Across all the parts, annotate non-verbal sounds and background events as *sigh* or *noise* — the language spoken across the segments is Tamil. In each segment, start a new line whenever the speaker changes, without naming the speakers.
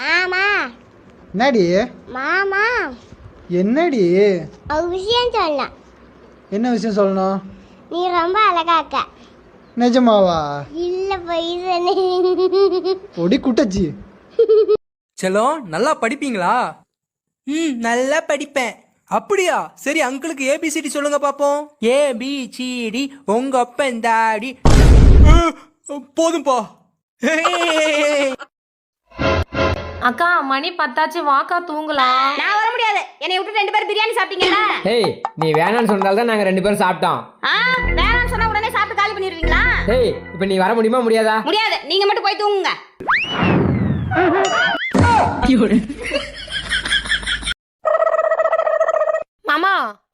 மாமா.
என்னடி?
மாமா.
என்னடி?
ஒரு விஷயம் சொல்லலாம்
என்ன விஷயம் சொல்லணும்?
நீ ரொம்ப அழகா இருக்க.
நிஜமாவா?
இல்ல பைசனே
ஒடி குட்டச்சி.
செல்லம் நல்லா படிப்பீங்களா? ம் நல்லா படிப்பேன். அப்படியா? சரி அங்கிளுக்கு ஏபிசிடி சொல்லுங்க பாப்போம். ஏபிசிடி உங்க அப்பன் தாடி போதும்பா.
அக்கா மணி பத்தாச்சு வாக்கா தூங்கலாம்
நான் வர முடியாது. என்னை விட்டு ரெண்டு பேரும் பிரியாணி சாப்பிட்டீங்கல்ல?
ஹேய் நீ வேணாம்னு சொன்னதால தான் நாங்க ரெண்டு பேரும் சாப்பிட்டோம்.
ஆ வேணாம்னு சொன்னா உடனே சாப்பிட்டு காலி பண்ணிடுவீங்களா?
ஹேய் இப்போ நீ வர முடியுமா முடியாதா?
முடியாது. நீங்க மட்டும் போய் தூங்குங்க.
மாமா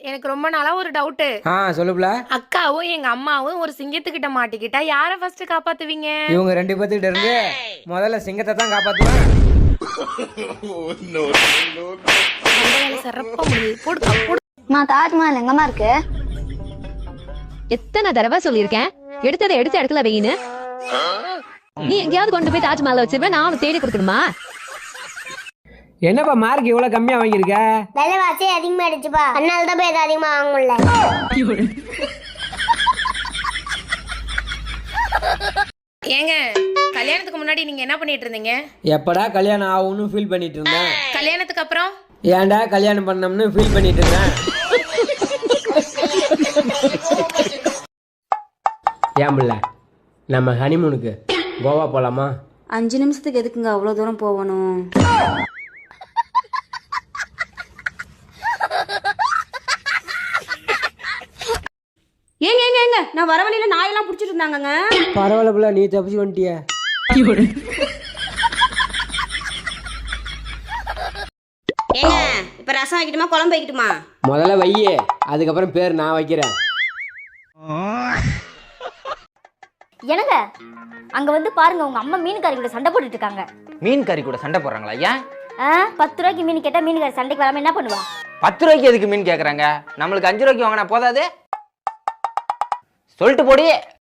எனக்கு ரொம்ப நாளா ஒரு டவுட்டு
ஆ சொல்லுப்ல
அக்காவும் எங்க அம்மாவும் ஒரு சிங்கத்துக்கிட்ட மாட்டிக்கிட்டா யார ஃபர்ஸ்ட் காப்பாத்துவீங்க?
இவங்க ரெண்டு பேர்த்துக்கிட்ட இருந்து முதல்ல சிங்கத்தை தான் காப்பாத்துவேன். *laughs*
சிறப்பா முடியுது. போடுக்கா போடு
மா தாஜ்மஹால் எங்கம்மா இருக்கு?
எத்தனை தடவை சொல்லியிருக்கேன்? எடுத்ததை எடுத்த இடத்துல வையின்னு நீ எங்கேயாவது கொண்டு போய் தாஜ்மஹால் வச்சிருப்ப நான் அவனுக்கு தேடி கொடுக்கணுமா?
என்னப்பா மார்க் இவ்வளவு கம்மியா வாங்கியிருக்க?
விலைவாசி அதிகமாயிடுச்சுப்பா. அதனால தான் போய் எதுவும் அதிகமா வாங்க
ஏங்க கல்யாணத்துக்கு முன்னாடி நீங்க என்ன பண்ணிட்டு இருந்தீங்க
எப்படா கல்யாணம் ஆகும்னு ஃபீல் பண்ணிட்டு இருந்தேன்
கல்யாணத்துக்கு அப்புறம்?
ஏன்டா கல்யாணம் பண்ணோம்னு ஃபீல் பண்ணிட்டு இருந்தேன் ஏன் பிள்ளை நம்ம ஹனிமூனுக்கு கோவா போலாமா?
அஞ்சு நிமிஷத்துக்கு எதுக்குங்க அவ்வளவு தூரம் போகணும்?
நான் வர வழியில நாயெல்லாம் பிடிச்சிட்டு இருந்தாங்கங்க.
பரவாயில்ல பிள்ளை நீ தப்பிச்சு வந்துட்டிய.
ஏங்க இப்ப ரசம் வைக்கட்டுமா குழம்பு வைக்கட்டுமா?
முதல்ல வையே அதுக்கப்புறம் பேர் நான் வைக்கிறேன்.
என்னங்க? அங்க வந்து பாருங்க உங்க அம்மா மீன்காரி கூட சண்டை போட்டுட்டு இருக்காங்க.
மீன் கறி கூட சண்டை போடுறாங்களா ஏன்
ஆ, பத்து ரூபாய்க்கு மீன் கேட்டா மீன்காரி சண்டைக்கு வராம என்ன பண்ணுவா?
பத்து ரூபாய்க்கு எதுக்கு மீன் கேக்குறாங்க? நம்மளுக்கு அஞ்சு ரூபாய்க்கு வாங்கினா போதாது? சொல்லிட்டு போடி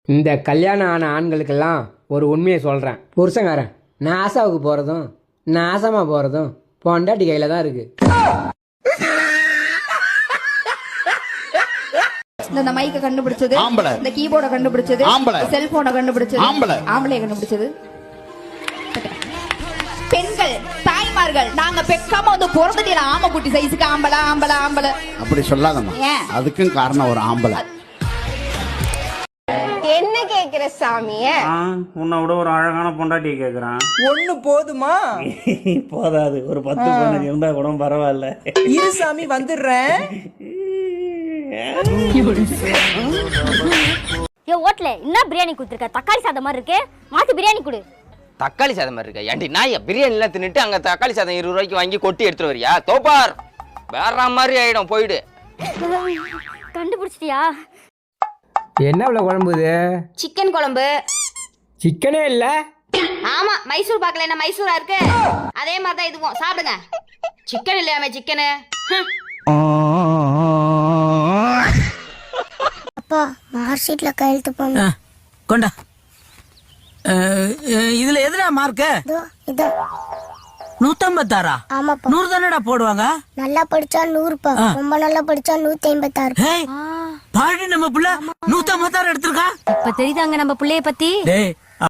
இந்த கல்யாணம் ஆன ஆண்களுக்கெல்லாம் ஒரு உண்மையை சொல்கிறேன் புருஷங்காரன் நாசாவுக்கு போகிறதும் நாசமாக போகிறதும் பொண்டாட்டி கையில் தான் இருக்குது
இந்த மைக்க கண்டுபிடிச்சது
ஆம்பளை.
இந்த கீபோர்ட கண்டுபிடிச்சது
ஆம்பளை.
செல்போனை கண்டுபிடிச்சது
ஆம்பளை.
ஆம்பளை கண்டுபிடிச்சது பெண்கள் தாய்மார்கள் நாங்க பெக்காம வந்து பிறந்துட்டு ஆம குட்டி சைஸுக்கு ஆம்பளை ஆம்பளை ஆம்பளை
அப்படி சொல்லாதம்மா? அதுக்கும் காரணம் ஒரு ஆம்பளை
என்ன கேக்குற சாமிய?
உன்னை விட ஒரு அழகான பொண்டாட்டியை கேட்குறான்
ஒண்ணு போதுமா?
போதாது. ஒரு பத்து பொண்ணு இருந்தா கூட பரவாயில்ல.
இரு சாமி வந்துடுறேன்.
ஏ ஓட்டல என்ன பிரியாணி கொடுத்துருக்க? தக்காளி சாதம் மாதிரி இருக்கு. மாத்தி பிரியாணி கொடு.
தக்காளி சாதம் மாதிரி இருக்கா. ஏன்டி நாய பிரியாணி எல்லாம் தின்னுட்டு அங்க தக்காளி சாதம் இருபது ரூபாய்க்கு வாங்கி கொட்டி எடுத்துட்டு வரியா? தோப்பார் வேற மாதிரி ஆயிடும் போயிடு.
கண்டுபிடிச்சிட்டியா?
என்ன இவ்வளோ குழம்பு இது?
சிக்கன் குழம்பு.
சிக்கனே இல்லை?
ஆமா மைசூர் பாக்கல என்ன மைசூரா இருக்கு? அதே மாதிரி தான் இதுவும். சாப்பிடுங்க. சிக்கன் இல்லையாமே சிக்கனு?
அப்பா மார்க் ஷீட்ல கையெழுத்து போங்க.
கொண்டா. இதுல எதுடா மார்க்க
இதோ இதோ.
நூத்தம்பத்தாறா?
ஆமாப்பா.
நூறு தானடா போடுவாங்க?
நல்லா படிச்சா நூறுப்பா. ரொம்ப நல்லா படிச்சா நூத்தி ஐம்பத்தாறு.
பாடி நம்ம புள்ள நூத்தம்பத்தாறு எடுத்திருக்கா?
இப்ப தெரியுதாங்க நம்ம புள்ளைய பத்தி?